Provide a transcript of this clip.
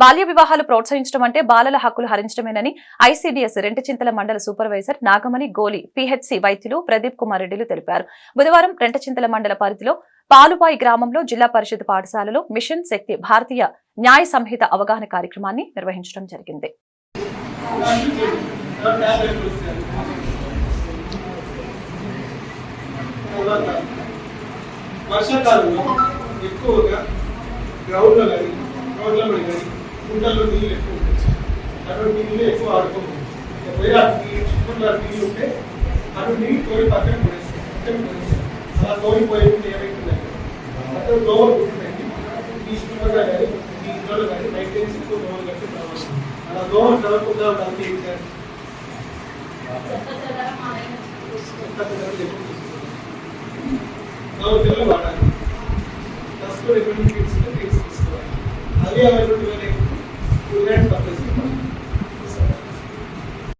బాల్య వివాహాలు ప్రోత్సహించడం అంటే బాలల హక్కులు హరించడమేనని ఐసీడీఎస్ రెంటచింతల మండల సూపర్వైజర్ నాగమణి గోలి పిహెచ్సి వైద్యులు ప్రదీప్ కుమార్ రెడ్డిలు తెలిపారు. బుధవారం రెంటచింతల మండల పరిధిలో పాలుబాయి గ్రామంలో జిల్లా పరిషత్ పాఠశాలలో మిషన్ శక్తి భారతీయ న్యాయ సంహిత అవగాహన కార్యక్రమాన్ని నిర్వహించడం జరిగింది. వర్షాకాలంలో ఎక్కువగా గ్రౌండ్లో కానీ రోడ్లలో కానీ కుంటల్లో నీళ్ళు ఎక్కువ ఉంటుంది అటువంటి నీళ్ళు ఎక్కువ ఆడుకోము ఒకవేళ చుట్టుపక్కల నీళ్ళు ఉంటే అటు నీళ్ళు తోడి పక్కన పడేస్తాయి పక్కన పడేస్తాయి అలా తోడిపోయి ఉంటే ఏమైతుందంటే అక్కడ దోమలు పుట్టుతాయి ఈ చుట్టుపక్కల కానీ ఈ ఇంట్లో కానీ బయట నుంచి ఎక్కువ దోమలు కలిసి రావచ్చు అలా దోమలు కలగకుండా ఉండాలంటే ఏం చేయాలి కొత్త పిల్లలు ఎక్కువ తీసుకోవాలి. నాలుగు పిల్లలు వాడాలి డస్ట్లో ఎటువంటి కిట్స్ ఉంటే కిట్స్ తీసుకోవాలి అదే అవైలబిలిటీ